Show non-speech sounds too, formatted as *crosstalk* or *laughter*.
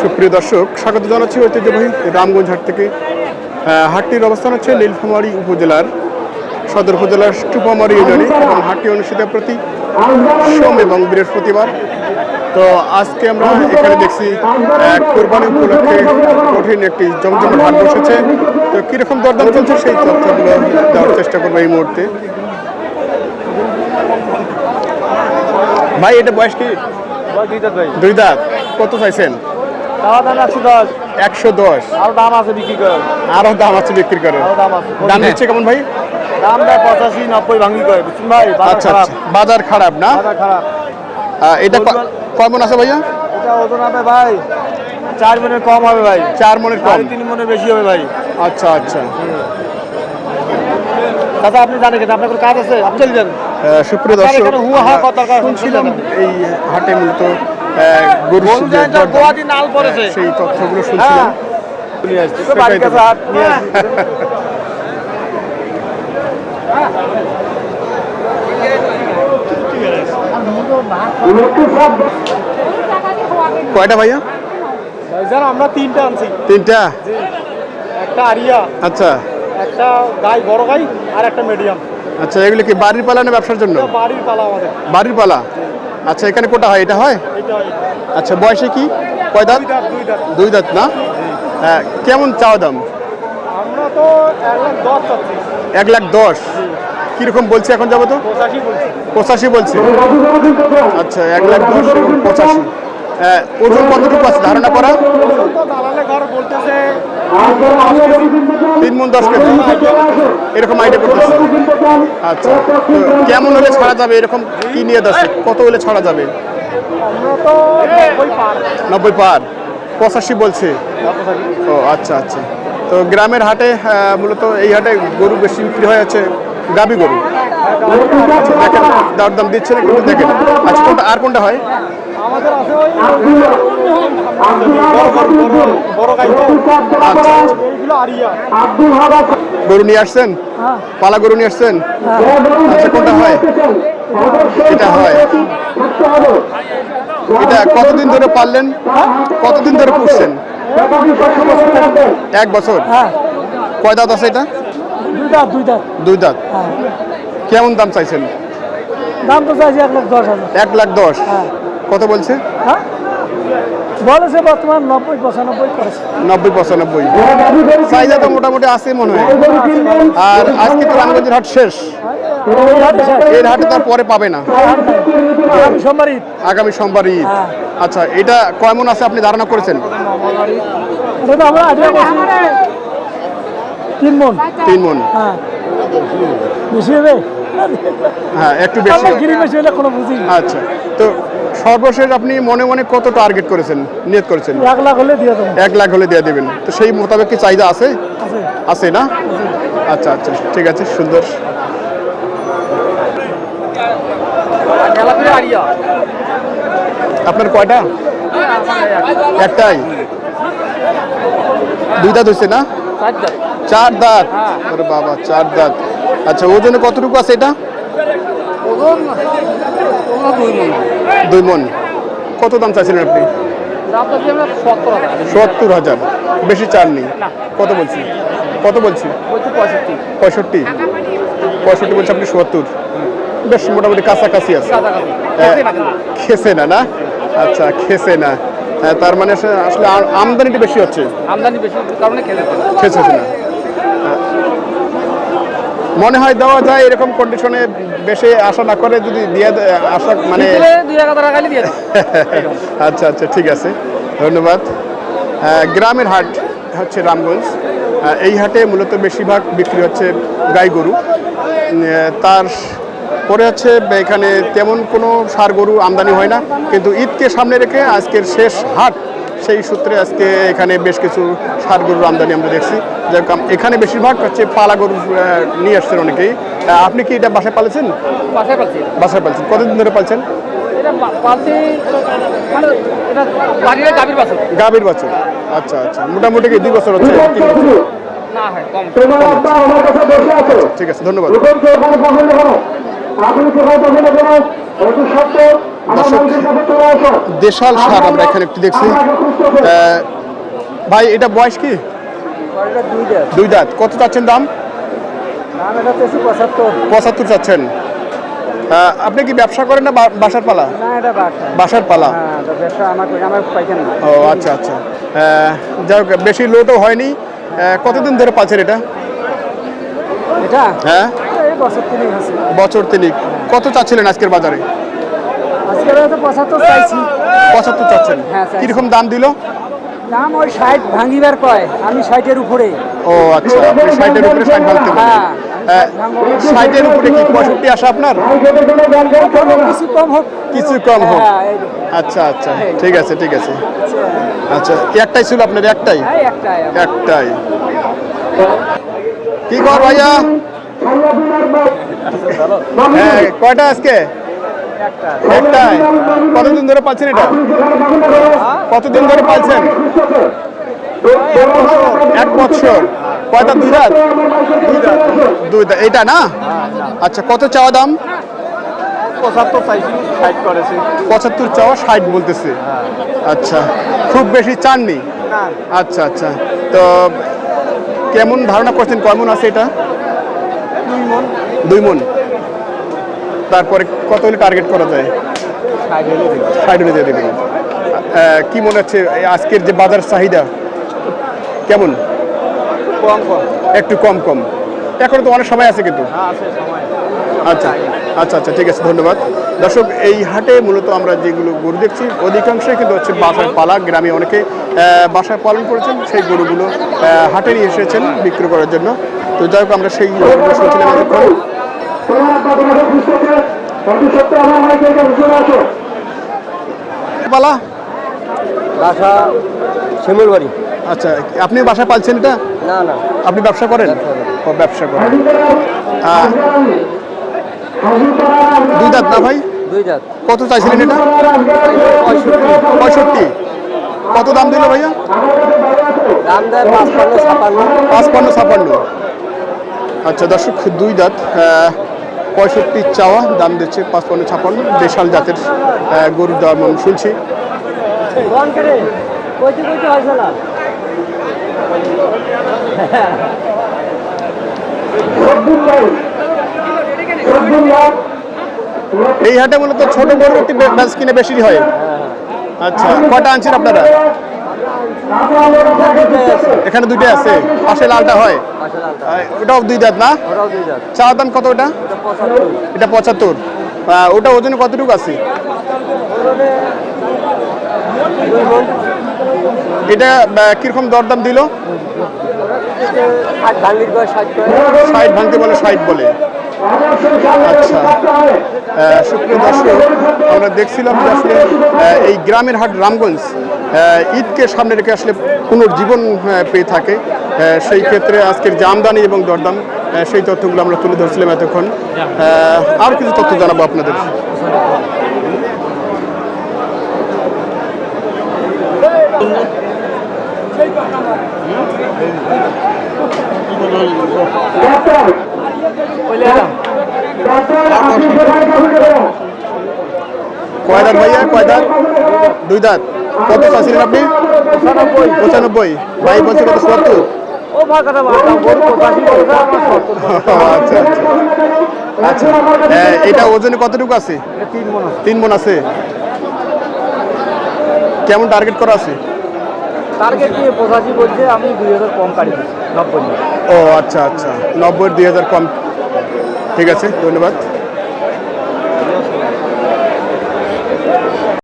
সুপ্রিয় দর্শক, স্বাগত জানাচ্ছি ঐতিহ্যবাহী রামগঞ্জ হাট থেকে। হাটটির অবস্থান হচ্ছে নীলফামারী উপজেলার, সদর উপজেলার টুপামারি ইউনিয়নে এবং হাটটি অনুষ্ঠিত প্রতি সোম এবং বৃহস্পতিবার। তো আজকে আমরা এখানে দেখছি কোরবানি উপলক্ষে কঠিন একটি জমজমাট হাট বসেছে। তো কীরকম দরদাম চলছে সেই তথ্যগুলো দেওয়ার চেষ্টা করব এই মুহূর্তে। ভাই এটা বয়স কি? দুই দাঁত কত চাইছেন? একশো দশ। আরও দাম আছে বিক্রি করে আরও দাম আছে বিক্রি করে আরও দাম দিচ্ছে কেমন ভাই? দাম দেয় পঁচাশি নব্বই ভাঙি করে। বুঝছেন ভাই? আচ্ছা আচ্ছা। বাজার খারাপ না? খারাপ। এটা ক- কয় মন আছে ভাইয়া? এটা ওজন হবে ভাই চার মনের কম হবে ভাই। চার মনের কম। তিন মনে বেশি হবে ভাই। আচ্ছা আচ্ছা। দাদা আপনি জানেন কেন আপনার কোনো কাজ আছে? আপনি চলে যান। সুপ্রিয় দর্শক? শুনছিলাম এই হাটে মূলত পড়েছে। সেই তথ্যগুলো হ্যাঁ। শুনছিলাম। কয়টা ভাইয়া? ভাইজান আমরা তিনটা আনছি। তিনটা? একটা আরিয়া আচ্ছা। একটা গাই বড় গাই আর একটা মিডিয়াম আচ্ছা এগুলো কি বাড়ির পালা না ব্যবসার জন্য? বাড়ির পালা আমাদের। বাড়ির পালা? আচ্ছা এখানে কোটা হয়? এটা হয়? আচ্ছা বয়সে কি? কয় দাঁত? দুই দাঁত না? হ্যাঁ, কেমন চাওয়া দাম? আমরা তো এক লাখ দশ কীরকম বলছে এখন যাব তো? পঁচাশি বলছি। আচ্ছা এক লাখ দশ পঁচাশি। ওজন কতটুকু আছে? ধারণা করা? তিন মন দশ কেজি। এরকম আইডিয়া করতেছে। আচ্ছা। কেমন হলে ছাড়া যাবে? এরকম কি নিয়ে যাচ্ছে কত হলে ছাড়া যাবে? নব্বই পার। পঁচাশি বলছে। ও আচ্ছা আচ্ছা। তো গ্রামের হাটে মূলত এই হাটে গরু বেশি বিক্রি হয় আছে গাবি গরু। আচ্ছা দর দাম দিচ্ছে না কিন্তু দেখেন। আচ্ছা কোনটা আর কোনটা হয়? আমাদের আছে ওই বড় গাই গরু নিয়ে আসছেন? পালা গরু নিয়ে আসছেন? আচ্ছা কোনটা হয়? এটা হয়। এটা কতদিন ধরে পারলেন কতদিন ধরে পুষছেন? এক বছর। কয় দাঁত আছে এটা? দুই দাঁত দুই দাঁত। দুই দাঁত। কেমন দাম চাইছেন? দাম তো চাইছি এক লাখ দশ এক লাখ দশ। কত বলছে? হ্যাঁ? বলেছে বর্তমান নব্বই পঁচানব্বই করেছে। নব্বই পঁচানব্বই। চাহিদা তো মোটামুটি আছে মনে হয়। আর আজকে তো রামগঞ্জের হাট শেষ। এর হাটে তার পরে পাবে না। আগামী সোমবার ঈদ। হ্যাঁ। আচ্ছা এটা কেমন আছে আপনি ধারণা করেছেন? তিন মন। তিন মন। হ্যাঁ। বেশি হবে হ্যাঁ একটু বেশি। হলে কোনো বুঝি। আচ্ছা। তো সর্বশেষ আপনি মনে মনে কত টার্গেট করেছেন? নিয়ত করেছেন? এক লাখ হলে দিয়ে দেবো। এক লাখ হলে দিয়ে দেবেন। তো সেই মোতাবেক কি চাহিদা আছে? আছে। আছে না? আচ্ছা আচ্ছা। ঠিক আছে সুন্দর। আপনার কয়টা? একটাই। দুই দাঁত হয়েছে না চার দাঁত। আরে বাবা চার দাঁত। আচ্ছা ওজনে কতটুকু আছে এটা? দুই মন। কত দাম চাইছিলেন আপনি? সত্তর হাজার। বেশি চার নেই। কত বলছি? কত বলছি? পঁয়ষট্টি। পঁয়ষট্টি? বলছি আপনি সত্তর। বেশ মোটামুটি কাছাকাছি আছে। খেসে না। না আচ্ছা খেসে না। হ্যাঁ, তার মানে আসলে- আমদানিটা বেশি হচ্ছে। আমদানি বেশি কারণে না। মনে হয় দেওয়া যায় এরকম কন্ডিশনে বেশি আশা না করে যদি দিয়ে আশা মানে *laughs* আচ্ছা আচ্ছা ঠিক আছে। ধন্যবাদ। গ্রামের হাট হচ্ছে রামগঞ্জ। এই হাটে মূলত বেশিরভাগ বিক্রি হচ্ছে গাই গরু। তার পরে হচ্ছে এখানে তেমন কোনো সার গরু আমদানি হয় না। কিন্তু ঈদকে সামনে রেখে আজকের শেষ হাট সেই সূত্রে আজকে এখানে বেশ কিছু সার গরুর আমদানি আমরা দেখছি। এখানে বেশিরভাগ হচ্ছে পালা গরু নিয়ে আসছেন অনেকেই। আপনি কি এটা বাসায় পালেছেন? বাসায় পালছেন। কতদিন ধরে পালছেন? মানে গাভীর বাছুর। আচ্ছা আচ্ছা। মোটামুটি কি দুই বছর হচ্ছে? হয় ঠিক আছে ধন্যবাদ। দর্শক দেশাল সার আমরা এখানে একটু দেখছি। ভাই এটা বয়স কি? দুই দাঁত। কত চাচ্ছেন দাম? পঁচাত্তর চাচ্ছেন। আপনি কি ব্যবসা করেন না বাসার পালা? বাসার পালা? হ্যাঁ ও আচ্ছা আচ্ছা। যাই হোক বেশি লোডও হয়নি। কতদিন ধরে পাচ্ছেন এটা? এটা? হ্যাঁ? বছর তিনিক। কত চাচ্ছিলেন আজকের বাজারে? পঁচাত্তর চাইছি। পঁচাত্তর চাচ্ছেন। হ্যাঁ, কীরকম দাম দিল? দাম ওই ষাট ভাঙিবার কয় আমি ষাটের উপরে। ও আচ্ছা আপনি ষাটের উপরে ষাট ভাঙতে হ্যাঁ। ষাটের উপরে কি পঁয়ষট্টি আসে আপনার? কিছু কম হোক। কিছু কম হোক। হ্যাঁ। আচ্ছা আচ্ছা ঠিক আছে ঠিক আছে। আচ্ছা। একটাই ছিল আপনার একটাই? একটাই। কি কর ভাইয়া? হ্যাঁ কয়টা আজকে? একটাই কতদিন ধরে পাচ্ছেন এটা? কতদিন ধরে পাচ্ছেন? এক বছর। কয়টা? দুই রাত? দুই দাঁত এটা না? আচ্ছা কত চাওয়া দাম? পঁচাত্তর চাইছি ষাট করেছে। পঁচাত্তর চাওয়া ষাট বলতেছে। আচ্ছা খুব বেশি চাননি? আচ্ছা আচ্ছা। তো কেমন ধারণা করছেন? কেমন আছে এটা? দুই মন। দুই মন। তারপরে কত হলে টার্গেট করা যায়? ষাট হলে দিয়ে দেবেন কি মনে হচ্ছে আজকের যে বাজার চাহিদা কেমন? কম কম। একটু কম কম। এখনও তো অনেক সময় আছে কিন্তু। হ্যাঁ আচ্ছা আচ্ছা আচ্ছা ঠিক আছে ধন্যবাদ। দর্শক এই হাটে মূলত আমরা যেগুলো গরু দেখছি অধিকাংশই কিন্তু হচ্ছে বাসায় পালা গ্রামে অনেকে বাসায় পালন করেছেন সেই গরুগুলো হাটে নিয়ে এসেছেন বিক্রি করার জন্য। তো যাই হোক আমরা সেই পালা বাসা শিমুলবাড়ি। আচ্ছা আপনি বাসায় পালছেন এটা? না না। আপনি ব্যবসা করেন? ব্যবসা করেন। দুই দাঁত না ভাই? দুই দাঁত। কত চাইছিলেন এটা? পঁয়ষট্টি। কত দাম দিল ভাইয়া? দাম দেয় পাঁচপান্ন ছাপান্ন। পাঁচপান্ন ছাপান্ন। আচ্ছা দর্শক দুই দাঁত। পঁয়ষট্টি চাওয়া দাম দিচ্ছে পাঁচপান্ন ছাপান্ন দেশাল জাতের গরুর দাম শুনছি। এই হাটে মূলত ছোট গরুর একটি ব্যাস কিনে বেশি হয়। আচ্ছা কয়টা আনছেন আপনারা? এখানে দুইটা আছে। পাশে লালটা হয়। ওটাও দুই দাঁত না? ওরাও দুই জাত। চা দাম কত ওটা? এটা পঁচাত্তর। ওটা ওজনে কতটুকু আছে? এটা কীরকম দরদাম দিল? ষাট ভাঙতে বলে ষাট বলে। আচ্ছা। সুপ্রিয় দর্শক আমরা দেখছিলাম যে আসলে এই গ্রামের হাট রামগঞ্জ ঈদকে সামনে রেখে আসলে পুনর্জীবন পেয়ে থাকে। সেই ক্ষেত্রে আজকের যে আমদানি এবং দরদাম সেই তথ্যগুলো আমরা তুলে ধরছিলাম এতক্ষণ। আর কিছু তথ্য জানাব আপনাদের। কয় দাঁত ভাইয়া? কয় দাঁত? দুই দাঁত। কত চাচ্ছিলেন আপনি? পঁচানব্বই। ভাই বলছে কত? সত্তর। আচ্ছা আচ্ছা। আচ্ছা এটা ওজনে কতটুকু আছে? তিন আছে। তিন মন আছে। কেমন টার্গেট করা আছে? টার্গেট দিয়ে পঁচাশি বলছে, আমি দুই হাজার কম কাটি নব্বই ও আচ্ছা আচ্ছা। নব্বই, দুই হাজার কম। ঠিক আছে, ধন্যবাদ।